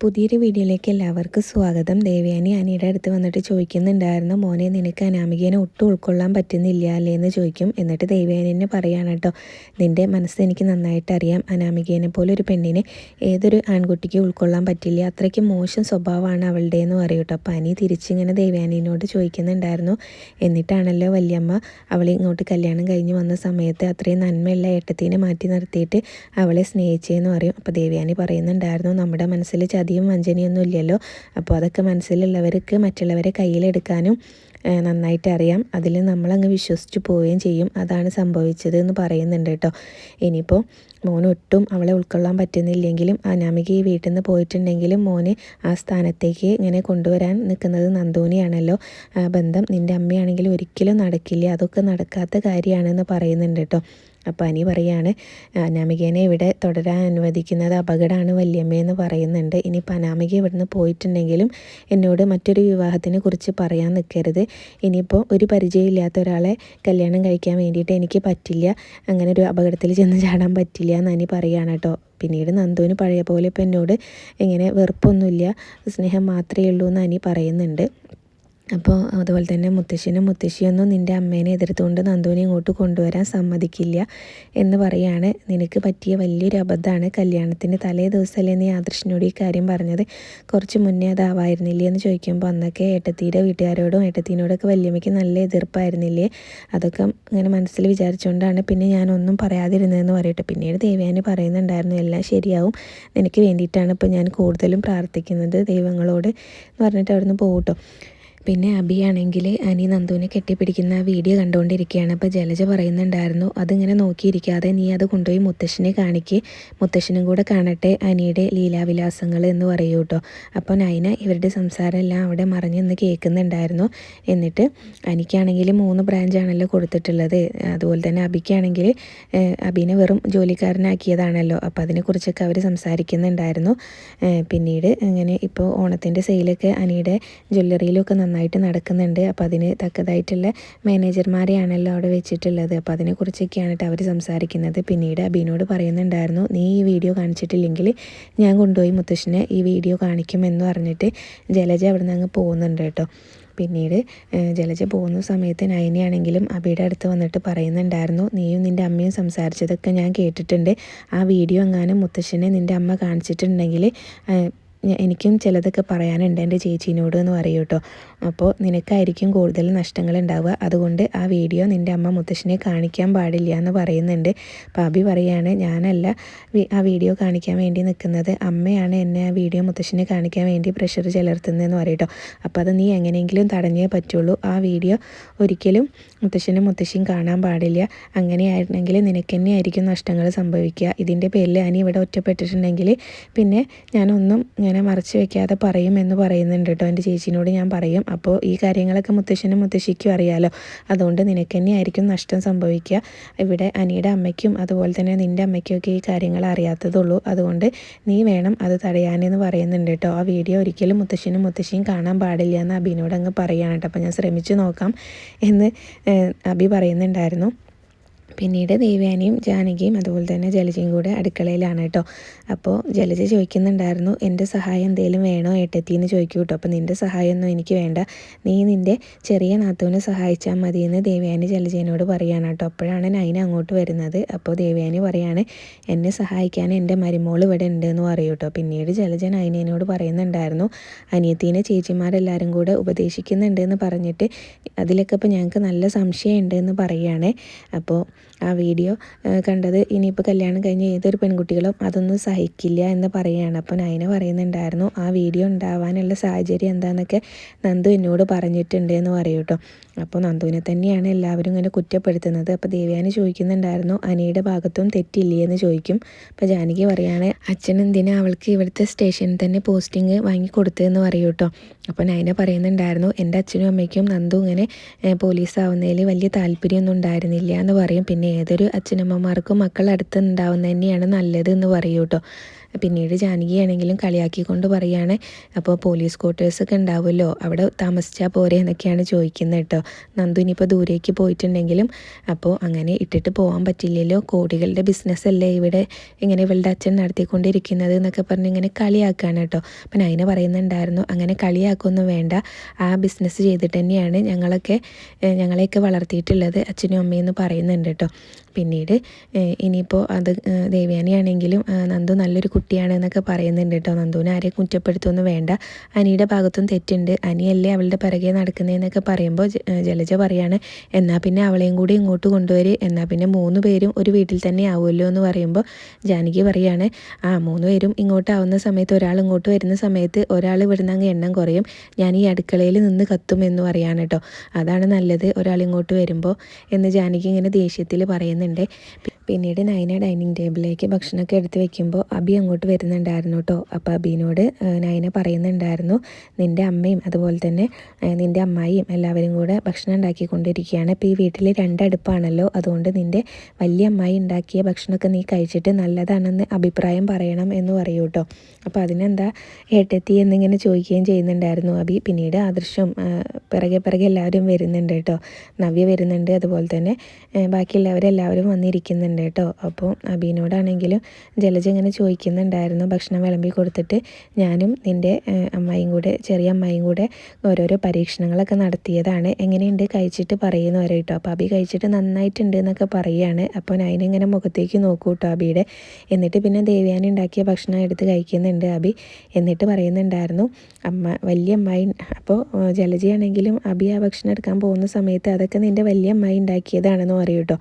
പുതിയൊരു വീഡിയോയിലേക്ക് എല്ലാവർക്കും സ്വാഗതം. ദേവയാനി അനിയുടെ അടുത്ത് വന്നിട്ട് ചോദിക്കുന്നുണ്ടായിരുന്നു മോനെ നിനക്ക് അനാമികേനെ ഒട്ടും ഉൾക്കൊള്ളാൻ പറ്റുന്നില്ല അല്ലേ? എന്ന് ചോദിക്കും. എന്നിട്ട് ദേവയാനി എന്നെ പറയാണ് കേട്ടോ നിന്റെ മനസ്സ് എനിക്ക് നന്നായിട്ട് അറിയാം. അനാമികേനെ പോലെ ഒരു പെണ്ണിനെ ഏതൊരു ആൺകുട്ടിക്ക് ഉൾക്കൊള്ളാൻ പറ്റില്ല. അത്രയ്ക്ക് മോശം സ്വഭാവമാണ് അവളുടെ എന്ന് പറയും കേട്ടോ. അപ്പം അനി തിരിച്ചിങ്ങനെ ദേവയാനിനോട് ചോദിക്കുന്നുണ്ടായിരുന്നു എന്നിട്ടാണല്ലോ വല്യമ്മ അവളെ ഇങ്ങോട്ട് കല്യാണം കഴിഞ്ഞ് വന്ന സമയത്ത് അത്രയും നന്മയുള്ള ഏട്ടത്തിനെ മാറ്റി നിർത്തിയിട്ട് അവളെ സ്നേഹിച്ചതെന്ന് പറയും? അപ്പോൾ ദേവയാനി പറയുന്നുണ്ടായിരുന്നു നമ്മുടെ മനസ്സിൽ ചതിയും വഞ്ചനയൊന്നും ഇല്ലല്ലോ. അപ്പോൾ അതൊക്കെ മനസ്സിലുള്ളവർക്ക് മറ്റുള്ളവരെ കയ്യിലെടുക്കാനും നന്നായിട്ട് അറിയാം. അതിൽ നമ്മളങ്ങ് വിശ്വസിച്ച് പോവുകയും ചെയ്യും. അതാണ് സംഭവിച്ചത് എന്ന് പറയുന്നുണ്ട് കേട്ടോ. ഇനിയിപ്പോൾ മോന് ഒട്ടും അവളെ ഉൾക്കൊള്ളാൻ പറ്റുന്നില്ലെങ്കിലും അനാമിക ഈ വീട്ടിൽ നിന്ന് പോയിട്ടുണ്ടെങ്കിലും മോനെ ആ സ്ഥാനത്തേക്ക് ഇങ്ങനെ കൊണ്ടുവരാൻ നിൽക്കുന്നത് നന്ദോനിയാണല്ലോ. ബന്ധം നിന്റെ അമ്മയാണെങ്കിലും ഒരിക്കലും നടക്കില്ല. അതൊക്കെ നടക്കാത്ത കാര്യമാണെന്ന് പറയുന്നുണ്ട് കേട്ടോ. അപ്പോൾ അനി പറയാണ് അനാമികേനെ ഇവിടെ തുടരാൻ അനുവദിക്കുന്നത് അപകടമാണ് വല്യമ്മയെന്ന് പറയുന്നുണ്ട്. ഇനി അനാമിക ഇവിടുന്ന് പോയിട്ടുണ്ടെങ്കിലും എന്നോട് മറ്റൊരു വിവാഹത്തിനെ കുറിച്ച് പറയാൻ നിൽക്കരുത് ഇനിയിപ്പോൾ ഒരു പരിചയമില്ലാത്ത ഒരാളെ കല്യാണം കഴിക്കാൻ വേണ്ടിയിട്ട് എനിക്ക് പറ്റില്ല. അങ്ങനെ ഒരു അപകടത്തിൽ ചെന്ന് ചാടാൻ പറ്റില്ല എന്ന് അനി പറയുകയാണ് കേട്ടോ. പിന്നീട് നന്ദുവിന് പഴയ പോലെ ഇപ്പോൾ എന്നോട് ഇങ്ങനെ വെറുപ്പൊന്നുമില്ല സ്നേഹം മാത്രമേ ഉള്ളൂ എന്ന് അനി പറയുന്നുണ്ട്. അപ്പോൾ അതുപോലെ തന്നെ മുത്തശ്ശനും മുത്തശ്ശിയൊന്നും നിന്റെ അമ്മേനെ എതിർത്തുകൊണ്ട് നന്ദുവിനെ ഇങ്ങോട്ട് കൊണ്ടുവരാൻ സമ്മതിക്കില്ല എന്ന് പറയാണ്. നിനക്ക് പറ്റിയ വലിയൊരു അബദ്ധമാണ് കല്യാണത്തിന്റെ തലേ ദിവസമല്ലേ നീ ആദർശിനോട് ഈ കാര്യം പറഞ്ഞത്? കുറച്ച് മുന്നേ അതാവായിരുന്നില്ലേ എന്ന് ചോദിക്കുമ്പോൾ അന്നൊക്കെ ഏട്ടത്തിയുടെ വീട്ടുകാരോടും ഏട്ടത്തീനോടൊക്കെ വല്യമ്മയ്ക്ക് നല്ല എതിർപ്പായിരുന്നില്ലേ? അതൊക്കെ ഇങ്ങനെ മനസ്സിൽ വിചാരിച്ചുകൊണ്ടാണ് പിന്നെ ഞാനൊന്നും പറയാതിരുന്നതെന്ന് പറയട്ടെ. പിന്നീട് ദേവയാനി പറയുന്നുണ്ടായിരുന്നു എല്ലാം ശരിയാവും. നിനക്ക് വേണ്ടിയിട്ടാണ് ഇപ്പോൾ ഞാൻ കൂടുതലും പ്രാർത്ഥിക്കുന്നത് ദൈവങ്ങളോട് എന്ന് പറഞ്ഞിട്ട് അവിടുന്ന് പോകട്ടോ പിന്നെ അബിയാണെങ്കിൽ അനി നന്ദുവിനെ കെട്ടിപ്പിടിക്കുന്ന വീഡിയോ കണ്ടുകൊണ്ടിരിക്കുകയാണ്. അപ്പോൾ ജലജ പറയുന്നുണ്ടായിരുന്നു അതിങ്ങനെ നോക്കിയിരിക്കാതെ നീ അത് കൊണ്ടുപോയി മുത്തശ്ശനെ കാണിക്ക്. മുത്തശ്ശനും കൂടെ കാണട്ടെ അനിയുടെ ലീലാവിലാസങ്ങൾ എന്ന് പറയൂ കേട്ടോ അപ്പോൾ നൈന ഇവരുടെ സംസാരം എല്ലാം അവിടെ മറിഞ്ഞ് നിന്ന് കേൾക്കുന്നുണ്ടായിരുന്നു. എന്നിട്ട് അനിക്കാണെങ്കിൽ മൂന്ന് ബ്രാഞ്ചാണല്ലോ കൊടുത്തിട്ടുള്ളത്. അതുപോലെ തന്നെ അബിക്കാണെങ്കിൽ അബിനെ വെറും ജോലിക്കാരനാക്കിയതാണല്ലോ. അപ്പോൾ അതിനെക്കുറിച്ചൊക്കെ അവർ സംസാരിക്കുന്നുണ്ടായിരുന്നു. പിന്നീട് ഇങ്ങനെ ഇപ്പോൾ ഓണത്തിന്റെ സെയിലൊക്കെ അനിയുടെ ജ്വല്ലറിയിലൊക്കെ നന്നായി നന്നായിട്ട് നടക്കുന്നുണ്ട്. അപ്പോൾ അതിന് തക്കതായിട്ടുള്ള മാനേജർമാരെയാണല്ലോ അവിടെ വെച്ചിട്ടുള്ളത്. അപ്പോൾ അതിനെക്കുറിച്ചൊക്കെയാണ് അവർ സംസാരിക്കുന്നത്. പിന്നീട് അബീനോട് പറയുന്നുണ്ടായിരുന്നു നീ ഈ വീഡിയോ കാണിച്ചിട്ടില്ലെങ്കിൽ ഞാൻ കൊണ്ടുപോയി മുത്തശ്ശനെ ഈ വീഡിയോ കാണിക്കുമെന്ന് പറഞ്ഞിട്ട് ജലജ അവിടെ നിന്ന് അങ്ങ് പോകുന്നുണ്ട് കേട്ടോ പിന്നീട് ജലജ പോകുന്ന സമയത്ത് നയനിയാണെങ്കിലും അബിയുടെ അടുത്ത് വന്നിട്ട് പറയുന്നുണ്ടായിരുന്നു നീയും നിന്റെ അമ്മയും സംസാരിച്ചതൊക്കെ ഞാൻ കേട്ടിട്ടുണ്ട്. ആ വീഡിയോ എങ്ങാനും മുത്തശ്ശനെ നിന്റെ അമ്മ കാണിച്ചിട്ടുണ്ടെങ്കിൽ എനിക്കും ചിലതൊക്കെ പറയാനുണ്ട് എന്റെ ചേച്ചീനോട് എന്ന് പറയൂ കേട്ടോ. അപ്പോൾ നിനക്കായിരിക്കും കൂടുതൽ നഷ്ടങ്ങൾ ഉണ്ടാവുക അതുകൊണ്ട് ആ വീഡിയോ നിന്റെ അമ്മ മുത്തശ്ശനെ കാണിക്കാൻ പാടില്ല എന്ന് പറയുന്നുണ്ട്. പാബി പറയാണ് ഞാനല്ല ആ വീഡിയോ കാണിക്കാൻ വേണ്ടി നിൽക്കുന്നത്. അമ്മയാണ് എന്നെ ആ വീഡിയോ മുത്തശ്ശനെ കാണിക്കാൻ വേണ്ടി പ്രഷർ ചെലുത്തുന്നതെന്ന് പറയട്ടോ അപ്പോൾ അത് നീ എങ്ങനെയെങ്കിലും തടഞ്ഞേ പറ്റുള്ളൂ. ആ വീഡിയോ ഒരിക്കലും മുത്തശ്ശനും മുത്തശ്ശിയും കാണാൻ പാടില്ല. അങ്ങനെയായിരുന്നെങ്കിൽ നിനക്ക് തന്നെ ആയിരിക്കും നഷ്ടങ്ങൾ സംഭവിക്കുക. ഇതിന്റെ പേരിൽ അനി ഇവിടെ ഒറ്റപ്പെട്ടിട്ടുണ്ടെങ്കിൽ പിന്നെ ഞാനൊന്നും ഇങ്ങനെ മറച്ചു വെക്കാതെ പറയും എന്ന് പറയുന്നുണ്ട് കേട്ടോ. എന്റെ ചേച്ചീനോട് ഞാൻ പറയും. അപ്പോൾ ഈ കാര്യങ്ങളൊക്കെ മുത്തശ്ശനും മുത്തശ്ശിക്കും അറിയാലോ. അതുകൊണ്ട് നിനക്ക് തന്നെ ആയിരിക്കും നഷ്ടം സംഭവിക്കുക. ഇവിടെ അനിയുടെ അമ്മയ്ക്കും അതുപോലെ തന്നെ നിന്റെ അമ്മയ്ക്കൊക്കെ ഈ കാര്യങ്ങൾ അറിയാത്തതുള്ളൂ. അതുകൊണ്ട് നീ വേണം അത് തടയാനെന്ന് പറയുന്നുണ്ട് കേട്ടോ. ആ വീഡിയോ ഒരിക്കലും മുത്തശ്ശനും മുത്തശ്ശിയും കാണാൻ പാടില്ല എന്ന് അബിനോട് അങ്ങ് പറയുകയാണ് കേട്ടോ. അപ്പോൾ ഞാൻ ശ്രമിച്ചു നോക്കാം എന്ന് അബി പറയുന്നുണ്ടായിരുന്നു. പിന്നീട് ദേവയാനിയും ജാനകിയും അതുപോലെ തന്നെ ജലജയും കൂടെ അടുക്കളയിലാണ് കേട്ടോ. അപ്പോൾ ജലജ ചോദിക്കുന്നുണ്ടായിരുന്നു എന്റെ സഹായം എന്തെങ്കിലും വേണോ ഏട്ടത്തി എന്ന് ചോദിക്കൂ കേട്ടോ. അപ്പോൾ നിന്റെ സഹായമൊന്നും എനിക്ക് വേണ്ട. നീ നിന്റെ ചെറിയ നാത്തുവിനെ സഹായിച്ചാൽ മതി എന്ന് ദേവയാനി ജലജയനോട് പറയുകയാണ് കേട്ടോ. അപ്പോഴാണ് നൈന അങ്ങോട്ട് വരുന്നത്. അപ്പോൾ ദേവയാനി പറയാണ് എന്നെ സഹായിക്കാൻ എന്റെ മരുമോൾ ഇവിടെ ഉണ്ട് എന്ന് പറയൂ കേട്ടോ. പിന്നീട് ജലജൻ നൈനേനോട് പറയുന്നുണ്ടായിരുന്നു അനിയത്തീനെ ചേച്ചിമാരെല്ലാവരും കൂടെ ഉപദേശിക്കുന്നുണ്ട് എന്ന് പറഞ്ഞിട്ട് അതിലൊക്കെ ഇപ്പോൾ ഞങ്ങൾക്ക് നല്ല സംശയമുണ്ട് എന്ന് പറയുകയാണ് അപ്പോൾ ആ വീഡിയോ കണ്ടത്. ഇനിയിപ്പോൾ കല്യാണം കഴിഞ്ഞ് ഏതൊരു പെൺകുട്ടികളും അതൊന്നും സഹിക്കില്ല എന്ന് പറയുകയാണ്. അപ്പോൾ നയന പറയുന്നുണ്ടായിരുന്നു ആ വീഡിയോ ഉണ്ടാവാനുള്ള സാഹചര്യം എന്താണെന്നൊക്കെ നന്ദു എന്നോട് പറഞ്ഞിട്ടുണ്ട് എന്ന് പറയൂട്ടോ അപ്പോൾ നന്ദുവിനെ തന്നെയാണ് എല്ലാവരും ഇങ്ങനെ കുറ്റപ്പെടുത്തുന്നത്. അപ്പോൾ ദേവ്യാനി ചോദിക്കുന്നുണ്ടായിരുന്നു അനിയുടെ ഭാഗത്തും തെറ്റില്ലേ? എന്ന് ചോദിക്കും. അപ്പോൾ ജാനകി പറയുകയാണ് അച്ഛൻ എന്തിനാ അവൾക്ക് ഇവിടുത്തെ സ്റ്റേഷനിൽ തന്നെ പോസ്റ്റിംഗ് വാങ്ങി കൊടുത്തതെന്ന് പറയും കേട്ടോ അപ്പോൾ നയന പറയുന്നുണ്ടായിരുന്നു എന്റെ അച്ഛനും അമ്മയ്ക്കും നന്ദു ഇങ്ങനെ പോലീസ് ആവുന്നതിൽ വലിയ താല്പര്യമൊന്നും ഉണ്ടായിരുന്നില്ല എന്ന് പറയും. പിന്നെ ഏതൊരു അച്ഛനമ്മമാർക്കും മക്കൾ അടുത്ത് ഉണ്ടാവുന്നത് തന്നെയാണ് നല്ലത് എന്ന് പറയൂ കേട്ടോ പിന്നീട് ജാനകിയാണെങ്കിലും കളിയാക്കിക്കൊണ്ട് പറയുകയാണ് അപ്പോൾ പോലീസ് ക്വാർട്ടേഴ്സൊക്കെ ഉണ്ടാവുമല്ലോ അവിടെ താമസിച്ചാൽ പോരെ എന്നൊക്കെയാണ് ചോദിക്കുന്നത് കേട്ടോ. നന്ദു ഇനിയിപ്പോൾ ദൂരേക്ക് പോയിട്ടുണ്ടെങ്കിലും അപ്പോൾ അങ്ങനെ ഇട്ടിട്ട് പോകാൻ പറ്റില്ലല്ലോ. കോടികളുടെ ബിസിനസ്സല്ലേ ഇവിടെ ഇങ്ങനെ ഇവളുടെ അച്ഛൻ നടത്തിക്കൊണ്ടിരിക്കുന്നത് എന്നൊക്കെ പറഞ്ഞ് ഇങ്ങനെ കളിയാക്കുകയാണ് കേട്ടോ. അപ്പം നൈന പറയുന്നുണ്ടായിരുന്നു അങ്ങനെ കളിയാക്കൊന്നും വേണ്ട. ആ ബിസിനസ് ചെയ്തിട്ട് തന്നെയാണ് ഞങ്ങളൊക്കെ ഞങ്ങളെയൊക്കെ വളർത്തിയിട്ടുള്ളത് അച്ഛനും അമ്മയും എന്ന് പറയുന്നുണ്ട് കേട്ടോ. പിന്നീട് ഇനിയിപ്പോൾ അത് ദേവ്യാനിയാണെങ്കിലും നന്ദു നല്ലൊരു കുട്ടിയാണ് എന്നൊക്കെ പറയുന്നുണ്ട് കേട്ടോ. നന്ദുവിനെ ആരെ കുറ്റപ്പെടുത്തൊന്നും വേണ്ട. അനിയുടെ ഭാഗത്തും തെറ്റുണ്ട്. അനിയല്ലേ അവളുടെ പിറകെ നടക്കുന്നതെന്നൊക്കെ പറയുമ്പോൾ ജലജ പറയാണ് എന്നാൽ പിന്നെ അവളെയും കൂടി ഇങ്ങോട്ട് കൊണ്ടുവരി. എന്നാൽ പിന്നെ മൂന്ന് പേരും ഒരു വീട്ടിൽ തന്നെ ആവുമല്ലോ എന്ന് പറയുമ്പോൾ ജാനകി പറയാണ് ആ മൂന്ന് പേരും ഇങ്ങോട്ടാവുന്ന സമയത്ത് ഒരാൾ ഇങ്ങോട്ട് വരുന്ന സമയത്ത് ഒരാൾ ഇവിടുന്ന് അങ്ങ് എണ്ണം കുറയും. ഞാൻ ഈ അടുക്കളയിൽ നിന്ന് കത്തും എന്ന് പറയാണ് കേട്ടോ. അതാണ് നല്ലത് ഒരാൾ ഇങ്ങോട്ട് വരുമ്പോൾ എന്ന് ജാനകി ഇങ്ങനെ ദേഷ്യത്തിൽ പറയുന്നുണ്ട്. പിന്നീട് നൈന ഡൈനിങ് ടേബിളിലേക്ക് ഭക്ഷണമൊക്കെ എടുത്ത് വെക്കുമ്പോൾ അബി അങ്ങോട്ട് വരുന്നുണ്ടായിരുന്നു കേട്ടോ അപ്പോൾ അബീനോട് നൈന പറയുന്നുണ്ടായിരുന്നു നിന്റെ അമ്മയും അതുപോലെ തന്നെ നിന്റെ അമ്മായിയും എല്ലാവരും കൂടെ ഭക്ഷണം ഉണ്ടാക്കിക്കൊണ്ടിരിക്കുകയാണ്. ഇപ്പോൾ ഈ വീട്ടിൽ രണ്ടടുപ്പാണല്ലോ. അതുകൊണ്ട് നിന്റെ വലിയ അമ്മായി ഉണ്ടാക്കിയ ഭക്ഷണമൊക്കെ നീ കഴിച്ചിട്ട് നല്ലതാണെന്ന് അഭിപ്രായം പറയണം എന്ന് പറയൂ കേട്ടോ അപ്പോൾ അതിനെന്താ ഏട്ടെത്തി എന്നിങ്ങനെ ചോദിക്കുകയും ചെയ്യുന്നുണ്ടായിരുന്നു അബി. പിന്നീട് ആദർശം പിറകെ പിറകെ എല്ലാവരും വരുന്നുണ്ട് കേട്ടോ നവ്യ വരുന്നുണ്ട് അതുപോലെ തന്നെ ബാക്കിയുള്ളവരെല്ലാവരും എല്ലാവരും വന്നിരിക്കുന്നുണ്ട് കേട്ടോ അപ്പോൾ അബീനോടാണെങ്കിലും ജലജ ഇങ്ങനെ ചോദിക്കുന്നുണ്ടായിരുന്നു ഭക്ഷണം വിളമ്പി കൊടുത്തിട്ട് ഞാനും നിന്റെ അമ്മായിയും കൂടെ ചെറിയ അമ്മായിയും കൂടെ ഓരോരോ പരീക്ഷണങ്ങളൊക്കെ നടത്തിയതാണ്. എങ്ങനെയുണ്ട്? കഴിച്ചിട്ട് പറയുന്നു വരെ കേട്ടോ. അപ്പോൾ അബി കഴിച്ചിട്ട് നന്നായിട്ടുണ്ട് എന്നൊക്കെ പറയുകയാണ് അപ്പോൾ അതിനിങ്ങനെ മുഖത്തേക്ക് നോക്കൂ കേട്ടോ അബിയുടെ. എന്നിട്ട് പിന്നെ ദേവ്യാനി ഉണ്ടാക്കിയ ഭക്ഷണം എടുത്ത് കഴിക്കുന്നുണ്ട് അബി. എന്നിട്ട് പറയുന്നുണ്ടായിരുന്നു അമ്മ വലിയ അമ്മായി അപ്പോൾ ജലജയാണെങ്കിലും അബി ആ ഭക്ഷണം എടുക്കാൻ പോകുന്ന സമയത്ത് അതൊക്കെ നിന്റെ വലിയ അമ്മായി ഉണ്ടാക്കിയതാണെന്ന് പറയും കേട്ടോ.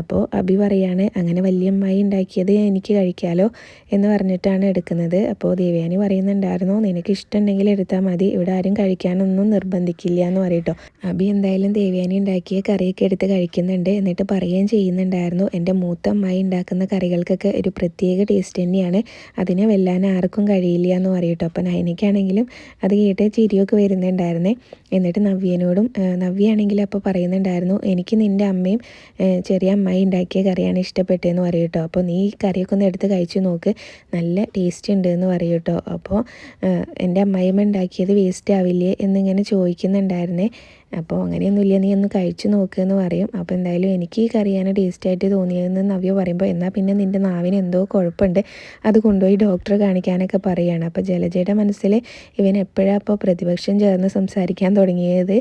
അപ്പോൾ അബി പറയാണ് അങ്ങനെ വലിയ അമ്മായി ഉണ്ടാക്കിയത് എനിക്ക് കഴിക്കാമല്ലോ എന്ന് പറഞ്ഞിട്ടാണ് എടുക്കുന്നത്. അപ്പോൾ ദേവയാനി പറയുന്നുണ്ടായിരുന്നു നിനക്ക് ഇഷ്ടമുണ്ടെങ്കിൽ എടുത്താൽ മതി. ഇവിടെ ആരും കഴിക്കാനൊന്നും നിർബന്ധിക്കില്ല എന്ന് പറയട്ടോ. അബി എന്തായാലും ദേവയാനി ഉണ്ടാക്കിയ കറിയൊക്കെ എടുത്ത് കഴിക്കുന്നുണ്ട് എന്നിട്ട് പറയുകയും ചെയ്യുന്നുണ്ടായിരുന്നു. എന്റെ മൂത്ത അമ്മായി ഉണ്ടാക്കുന്ന കറികൾക്കൊക്കെ ഒരു പ്രത്യേക ടേസ്റ്റ് തന്നെയാണ്. അതിനെ വെല്ലാൻ ആർക്കും കഴിയില്ല എന്ന് പറയട്ടോ. അപ്പം നയനയ്ക്കാണെങ്കിലും അത് കേട്ട് ചിരിയൊക്കെ വരുന്നുണ്ടായിരുന്നേ. എന്നിട്ട് നവ്യനോടും നവ്യാണെങ്കിൽ അപ്പോൾ പറയുന്നുണ്ടായിരുന്നു എനിക്ക് നിന്റെ അമ്മയും ചെറിയ അമ്മായി ഉണ്ടാക്കിയ കറിയാണ് ഇഷ്ടപ്പെട്ടതെന്ന് പറയും അപ്പോൾ നീ ഈ കറിയൊക്കെ ഒന്ന് എടുത്ത് കഴിച്ചു നോക്ക്. നല്ല ടേസ്റ്റ് ഉണ്ട് എന്ന് പറയും കേട്ടോ അപ്പോൾ എന്റെ അമ്മായിമ്മ ഉണ്ടാക്കിയത് വേസ്റ്റ് ആവില്ലേ എന്നിങ്ങനെ ചോദിക്കുന്നുണ്ടായിരുന്നേ. അപ്പോൾ അങ്ങനെയൊന്നുമില്ല നീ ഒന്ന് കഴിച്ചു നോക്കുക എന്ന് പറയും. അപ്പോൾ എന്തായാലും എനിക്ക് ഈ കറിയാണ് ടേസ്റ്റായിട്ട് തോന്നിയതെന്ന് നവ്യ പറയുമ്പോൾ എന്നാൽ പിന്നെ നിന്റെ നാവിന് എന്തോ കുഴപ്പമുണ്ട്. അത് കൊണ്ടുപോയി ഡോക്ടറെ കാണിക്കാനൊക്കെ പറയുകയാണ് അപ്പോൾ ജലജയുടെ മനസ്സിൽ ഇവൻ എപ്പോഴാണ് അപ്പോൾ പ്രതിപക്ഷം ചേർന്ന് സംസാരിക്കാൻ തുടങ്ങിയത്?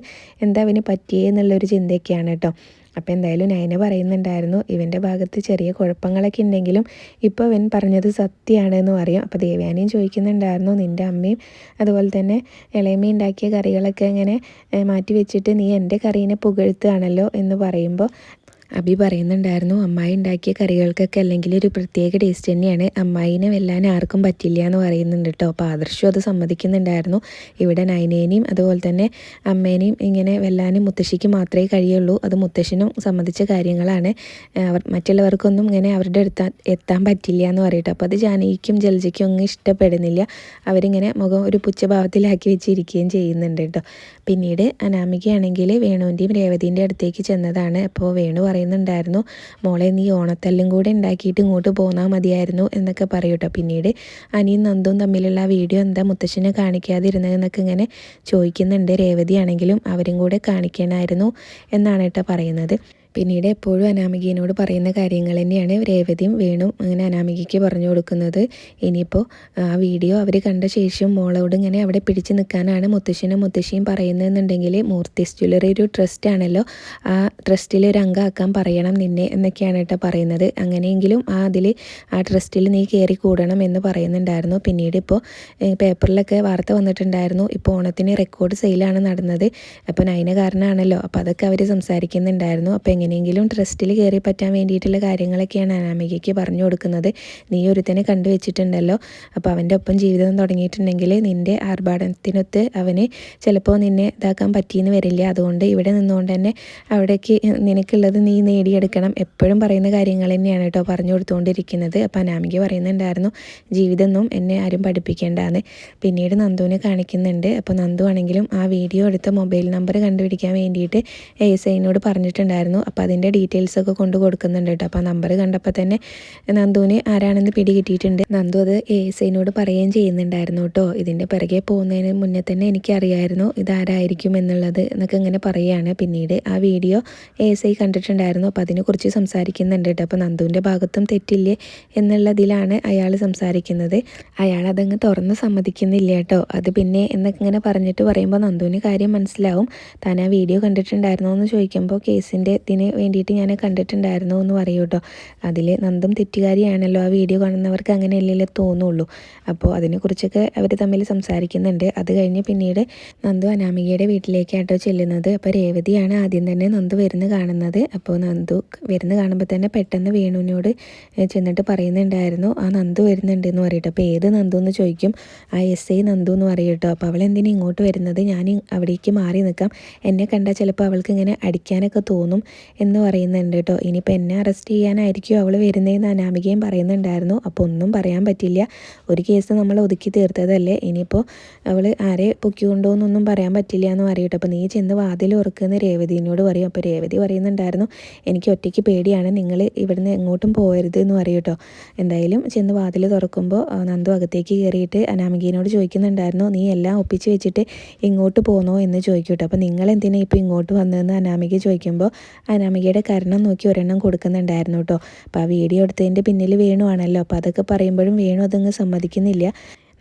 എന്താ അവന് പറ്റിയെന്നുള്ളൊരു ചിന്തയൊക്കെയാണ് കേട്ടോ അപ്പോൾ എന്തായാലും നയന പറയുന്നുണ്ടായിരുന്നു ഇവന്റെ ഭാഗത്ത് ചെറിയ കുഴപ്പങ്ങളൊക്കെ ഉണ്ടെങ്കിലും ഇപ്പോൾ ഇവൻ പറഞ്ഞത് സത്യമാണ് എന്ന് പറയും. അപ്പോൾ ദേവ്യാനിയും ചോദിക്കുന്നുണ്ടായിരുന്നു നിന്റെ അമ്മയും അതുപോലെ തന്നെ ഇളയമ്മ ഉണ്ടാക്കിയ കറികളൊക്കെ ഇങ്ങനെ മാറ്റി വെച്ചിട്ട് നീ എന്റെ കറീനെ പുകഴ്ത്തുകയാണല്ലോ എന്ന് പറയുമ്പോൾ അബി പറയുന്നുണ്ടായിരുന്നു അമ്മായി ഉണ്ടാക്കിയ കറികൾക്കൊക്കെ അല്ലെങ്കിൽ ഒരു പ്രത്യേക ടേസ്റ്റ് തന്നെയാണ്. അമ്മായിനെ വെല്ലാൻ ആർക്കും പറ്റില്ല എന്ന് പറയുന്നുണ്ട് കേട്ടോ അപ്പോൾ ആദർശം അത് സമ്മതിക്കുന്നുണ്ടായിരുന്നു. ഇവിടെ നൈനേനെയും അതുപോലെ തന്നെ അമ്മേനെയും ഇങ്ങനെ വെല്ലാനും മുത്തശ്ശിക്ക് മാത്രമേ കഴിയുള്ളൂ. അത് മുത്തശ്ശനും സമ്മതിച്ച കാര്യങ്ങളാണ്. അവർ മറ്റുള്ളവർക്കൊന്നും ഇങ്ങനെ അവരുടെ അടുത്ത് എത്താൻ പറ്റില്ല എന്ന് പറയട്ടെ. അപ്പോൾ അത് ജാനകിക്കും ജലജയ്ക്കും ഒന്നും ഇഷ്ടപ്പെടുന്നില്ല. അവരിങ്ങനെ മുഖം ഒരു പുച്ഛഭാവത്തിലാക്കി വെച്ചിരിക്കുകയും ചെയ്യുന്നുണ്ട് കേട്ടോ പിന്നീട് അനാമികയാണെങ്കിൽ വേണുവിന്റെയും രേവതിന്റെ അടുത്തേക്ക് ചെന്നതാണ്. അപ്പോൾ വേണു പറയുന്നുണ്ടായിരുന്നു. മോളെ നീ ഓണത്തല്ലും കൂടെ ഉണ്ടാക്കിയിട്ട് ഇങ്ങോട്ട് പോന്നാൽ മതിയായിരുന്നു എന്നൊക്കെ പറയൂട്ടോ. പിന്നീട് അനിയും നന്ദും തമ്മിലുള്ള ആ വീഡിയോ എന്താ മുത്തശ്ശനെ കാണിക്കാതിരുന്നതെന്നൊക്കെ ഇങ്ങനെ ചോദിക്കുന്നുണ്ട്. രേവതിയാണെങ്കിലും അവരും കൂടെ കാണിക്കണമായിരുന്നു എന്നാണ് കേട്ടോ പറയുന്നത്. പിന്നീട് എപ്പോഴും അനാമികയോട് പറയുന്ന കാര്യങ്ങൾ തന്നെയാണ് രേവതിയും വേണു അങ്ങനെ അനാമികയ്ക്ക് പറഞ്ഞു കൊടുക്കുന്നത്. ഇനിയിപ്പോൾ ആ വീഡിയോ അവർ കണ്ട ശേഷം മോളോട് ഇങ്ങനെ അവിടെ പിടിച്ചു നിൽക്കാനാണ് മുത്തശ്ശനും മുത്തശ്ശിയും പറയുന്നതെന്നുണ്ടെങ്കിൽ മൂർത്തിസ് ജ്വല്ലറി ഒരു ട്രസ്റ്റ് ആണല്ലോ. ആ ട്രസ്റ്റിൽ ഒരു അംഗമാക്കാൻ പറയണം നിന്നെ എന്നൊക്കെയാണ് കേട്ടോ പറയുന്നത്. അങ്ങനെയെങ്കിലും ആ അതിൽ ആ ട്രസ്റ്റിൽ നീ കയറി കൂടണം എന്ന് പറയുന്നുണ്ടായിരുന്നു. പിന്നീട് ഇപ്പോൾ പേപ്പറിലൊക്കെ വാർത്ത വന്നിട്ടുണ്ടായിരുന്നു. ഇപ്പോൾ ഓണത്തിന് റെക്കോർഡ് സെയിലാണ് നടന്നത്. അപ്പോൾ നയന കാരണമാണല്ലോ അപ്പോൾ അതൊക്കെ അവർ സംസാരിക്കുന്നുണ്ടായിരുന്നു. അപ്പോൾ എങ്ങനെയെങ്കിലും ട്രസ്റ്റിൽ കയറി പറ്റാൻ വേണ്ടിയിട്ടുള്ള കാര്യങ്ങളൊക്കെയാണ് അനാമികയ്ക്ക് പറഞ്ഞു കൊടുക്കുന്നത്. നീ ഒരുത്തനെ കണ്ടു വെച്ചിട്ടുണ്ടല്ലോ അപ്പോൾ അവന്റെ ഒപ്പം ജീവിതം തുടങ്ങിയിട്ടുണ്ടെങ്കിൽ നിന്റെ ആർഭാടത്തിനൊത്ത് അവന് ചിലപ്പോൾ നിന്നെ ഇതാക്കാൻ പറ്റിയെന്ന് വരില്ല. അതുകൊണ്ട് ഇവിടെ നിന്നുകൊണ്ട് തന്നെ അവിടേക്ക് നിനക്കുള്ളത് നീ നേടിയെടുക്കണം. എപ്പോഴും പറയുന്ന കാര്യങ്ങൾ തന്നെയാണ് കേട്ടോ പറഞ്ഞു കൊടുത്തുകൊണ്ടിരിക്കുന്നത്. അപ്പോൾ അനാമിക പറയുന്നുണ്ടായിരുന്നു ജീവിതമൊന്നും എന്നെ ആരും പഠിപ്പിക്കേണ്ടതാണ് പിന്നീട് നന്ദുവിനെ കാണിക്കുന്നുണ്ട്. അപ്പോൾ നന്ദു ആണെങ്കിലും ആ വീഡിയോ എടുത്ത മൊബൈൽ നമ്പർ കണ്ടുപിടിക്കാൻ വേണ്ടിയിട്ട് എ എസ് ഐനോട് പറഞ്ഞിട്ടുണ്ടായിരുന്നു. അപ്പോൾ അതിന്റെ ഡീറ്റെയിൽസൊക്കെ കൊണ്ട് കൊടുക്കുന്നുണ്ട് കേട്ടോ. അപ്പോൾ നമ്പർ കണ്ടപ്പോൾ തന്നെ നന്ദുവിന് ആരാണെന്ന് പിടി കിട്ടിയിട്ടുണ്ട്. നന്ദു അത് എ എസ് ഐനോട് പറയുകയും ചെയ്യുന്നുണ്ടായിരുന്നു കേട്ടോ. ഇതിന്റെ പിറകെ പോകുന്നതിന് മുന്നേ തന്നെ എനിക്കറിയായിരുന്നു ഇതാരായിരിക്കും എന്നുള്ളത് എന്നൊക്കെ ഇങ്ങനെ പറയുകയാണ്. പിന്നീട് ആ വീഡിയോ എ എസ് ഐ കണ്ടിട്ടുണ്ടായിരുന്നു. അപ്പോൾ അതിനെക്കുറിച്ച് സംസാരിക്കുന്നുണ്ട് കേട്ടോ. അപ്പോൾ നന്ദുവിന്റെ ഭാഗത്തും തെറ്റില്ലേ എന്നുള്ളതിലാണ് അയാൾ സംസാരിക്കുന്നത്. അയാൾ അതങ്ങ് തുറന്ന് സമ്മതിക്കുന്നില്ല കേട്ടോ. അത് പിന്നെ എന്നൊക്കെ ഇങ്ങനെ പറഞ്ഞിട്ട് പറയുമ്പോൾ നന്ദുവിന് കാര്യം മനസ്സിലാവും. താൻ ആ വീഡിയോ കണ്ടിട്ടുണ്ടായിരുന്നോ എന്ന് ചോദിക്കുമ്പോൾ കേസിന്റെ ഇതിന് വേണ്ടിയിട്ട് ഞാൻ കണ്ടിട്ടുണ്ടായിരുന്നു എന്ന് പറയൂ കേട്ടോ അതിൽ നന്ദും തെറ്റുകാരിയാണല്ലോ ആ വീഡിയോ കാണുന്നവർക്ക് അങ്ങനെയല്ലേ തോന്നുള്ളൂ. അപ്പോൾ അതിനെക്കുറിച്ചൊക്കെ അവർ തമ്മിൽ സംസാരിക്കുന്നുണ്ട്. അത് കഴിഞ്ഞ് പിന്നീട് നന്ദു അനാമികയുടെ വീട്ടിലേക്കാട്ടോ ചെല്ലുന്നത്. അപ്പോൾ രേവതിയാണ് ആദ്യം തന്നെ നന്ദു വരുന്ന കാണുന്നത്. അപ്പോൾ നന്ദു വരുന്ന കാണുമ്പോൾ തന്നെ പെട്ടെന്ന് വേണുവിനോട് ചെന്നിട്ട് പറയുന്നുണ്ടായിരുന്നു ആ നന്ദു വരുന്നുണ്ട് എന്ന് പറയട്ടോ അപ്പോൾ ഏത് നന്ദു എന്ന് ചോദിക്കും ആ എസ് ഐ നന്ദു എന്ന് പറയട്ടോ അപ്പോൾ അവൾ എന്തിനാ ഇങ്ങോട്ട് വരുന്നത്? ഞാൻ അവിടേക്ക് മാറി നിൽക്കാം. എന്നെ കണ്ടാൽ ചിലപ്പോൾ അവൾക്ക് ഇങ്ങനെ അടിക്കാനൊക്കെ തോന്നും. എന്ന് പറയുന്നുണ്ട് കേട്ടോ. ഇനിയിപ്പോൾ എന്നെ അറസ്റ്റ് ചെയ്യാനായിരിക്കും അവൾ വരുന്നതെന്ന് അനാമികയും പറയുന്നുണ്ടായിരുന്നു. അപ്പോൾ ഒന്നും പറയാൻ പറ്റില്ല. ഒരു കേസ് നമ്മൾ ഒതുക്കി തീർത്തതല്ലേ? ഇനിയിപ്പോൾ അവൾ ആരെ പൊക്കിക്കൊണ്ടോന്നൊന്നും പറയാൻ പറ്റില്ല എന്ന് പറയട്ടെ അപ്പോൾ നീ ചെന്ന് വാതിൽ ഉറക്കുന്ന രേവതിനോട് പറയും. അപ്പോൾ രേവതി പറയുന്നുണ്ടായിരുന്നു എനിക്ക് ഒറ്റയ്ക്ക് പേടിയാണ്. നിങ്ങൾ ഇവിടുന്ന് എങ്ങോട്ടും പോകരുത് എന്ന് പറയൂട്ടോ എന്തായാലും ചെന്ന് വാതിൽ തുറക്കുമ്പോൾ നന്ദു അകത്തേക്ക് കയറിയിട്ട് അനാമികയോട് ചോദിക്കുന്നുണ്ടായിരുന്നു നീ എല്ലാം ഒപ്പിച്ച് വെച്ചിട്ട് ഇങ്ങോട്ട് പോന്നോ? എന്ന് ചോദിക്കും കേട്ടോ. അപ്പോൾ നിങ്ങൾ എന്തിനാണ് ഇപ്പോൾ ഇങ്ങോട്ട് വന്നതെന്ന്? അനാമിക ചോദിക്കുമ്പോൾ അനാമികയുടെ കരണം നോക്കി ഒരെണ്ണം കൊടുക്കുന്നുണ്ടായിരുന്നു കേട്ടോ. അപ്പോൾ ആ വീഡിയോ എടുത്തതിന്റെ പിന്നിൽ വേണുവാണല്ലോ. അപ്പോൾ അതൊക്കെ പറയുമ്പോഴും വേണു അതങ്ങ് സമ്മതിക്കുന്നില്ല.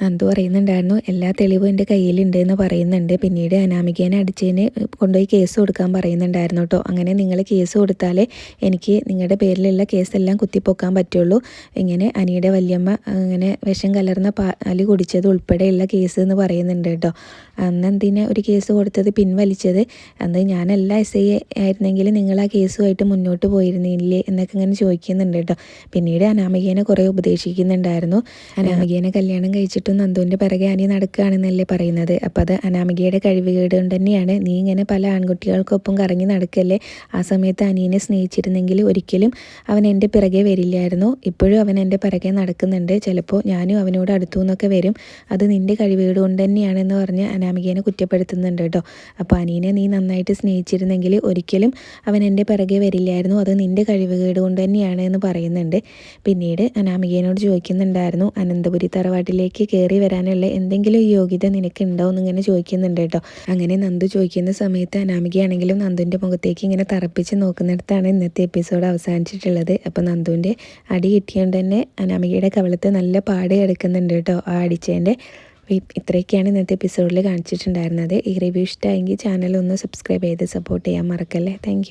നന്ദു പറയുന്നുണ്ടായിരുന്നു എല്ലാ തെളിവും എന്റെ കയ്യിലുണ്ട് എന്ന് പറയുന്നുണ്ട്. പിന്നീട് അനാമികേനെ അടിച്ചതിന് കൊണ്ടുപോയി കേസ് കൊടുക്കാൻ പറയുന്നുണ്ടായിരുന്നു കേട്ടോ. അങ്ങനെ നിങ്ങൾ കേസ് കൊടുത്താലേ എനിക്ക് നിങ്ങളുടെ പേരിലുള്ള കേസെല്ലാം കുത്തിപ്പൊക്കാൻ പറ്റുള്ളൂ. ഇങ്ങനെ അനിയുടെ വല്യമ്മ അങ്ങനെ വിഷം കലർന്ന പാൽ കുടിച്ചത് ഉൾപ്പെടെയുള്ള കേസ് എന്ന് പറയുന്നുണ്ട് കേട്ടോ. അന്ന് ഒരു കേസ് കൊടുത്തത്? പിൻവലിച്ചത്? അന്ന് ഞാനല്ല എസ് ഐ ആയിരുന്നെങ്കിൽ നിങ്ങൾ ആ കേസുമായിട്ട് മുന്നോട്ട് പോയിരുന്നില്ലേ എന്നൊക്കെ ഇങ്ങനെ ചോദിക്കുന്നുണ്ട് കേട്ടോ. പിന്നീട് അനാമികേനെ കുറേ ഉപദേശിക്കുന്നുണ്ടായിരുന്നു. അനാമികേനെ കല്യാണം കഴിച്ചിട്ട് ചുറ്റും നന്ദുവിന്റെ പിറകെ അനി നടക്കുകയാണെന്നല്ലേ പറയുന്നത്. അപ്പം അത് അനാമികയുടെ കഴിവുകേട് കൊണ്ട് തന്നെയാണ്. നീ ഇങ്ങനെ പല ആൺകുട്ടികൾക്കൊപ്പം കറങ്ങി നടക്കല്ലേ? ആ സമയത്ത് അനിയനെ സ്നേഹിച്ചിരുന്നെങ്കിൽ ഒരിക്കലും അവൻ എന്റെ പിറകെ വരില്ലായിരുന്നു. ഇപ്പോഴും അവൻ എന്റെ പിറകെ നടക്കുന്നുണ്ട്. ചിലപ്പോൾ ഞാനും അവനോട് അടുത്തു നിന്നൊക്കെ വരും. അത് നിന്റെ കഴിവുകേട് കൊണ്ട് തന്നെയാണെന്ന് പറഞ്ഞ് അനാമികേനെ കുറ്റപ്പെടുത്തുന്നുണ്ട് കേട്ടോ. അപ്പോൾ അനിയനെ നീ നന്നായിട്ട് സ്നേഹിച്ചിരുന്നെങ്കിൽ ഒരിക്കലും അവൻ എന്റെ പിറകെ വരില്ലായിരുന്നു. അത് നിന്റെ കഴിവുകേട് കൊണ്ട് തന്നെയാണ് എന്ന് പറയുന്നുണ്ട്. പിന്നീട് അനാമികേനോട് ചോദിക്കുന്നുണ്ടായിരുന്നു. അനന്തപുരി തറവാട്ടിലേക്ക് കയറി വരാനുള്ള എന്തെങ്കിലും യോഗ്യത നിനക്ക് ഉണ്ടോ എന്നിങ്ങനെ ചോദിക്കുന്നുണ്ട് കേട്ടോ. അങ്ങനെ നന്ദു ചോദിക്കുന്ന സമയത്ത് അനാമികയാണെങ്കിലും നന്ദുവിന്റെ മുഖത്തേക്ക് ഇങ്ങനെ തറപ്പിച്ച് നോക്കുന്നിടത്താണ് ഇന്നത്തെ എപ്പിസോഡ് അവസാനിച്ചിട്ടുള്ളത്. അപ്പോൾ നന്ദുവിന്റെ അടി കിട്ടിയോണ്ട് തന്നെ അനാമികയുടെ കവളത്ത് നല്ല പാട് എടുക്കുന്നുണ്ട് കേട്ടോ ആ അടിച്ചതിന്റെ ഇത്രയൊക്കെയാണ് ഇന്നത്തെ എപ്പിസോഡിൽ കാണിച്ചിട്ടുണ്ടായിരുന്നത്. ഈ റിവ്യൂ ഇഷ്ടമായെങ്കിൽ ചാനൽ ഒന്ന് സബ്സ്ക്രൈബ് ചെയ്ത് സപ്പോർട്ട് ചെയ്യാൻ മറക്കല്ലേ. താങ്ക്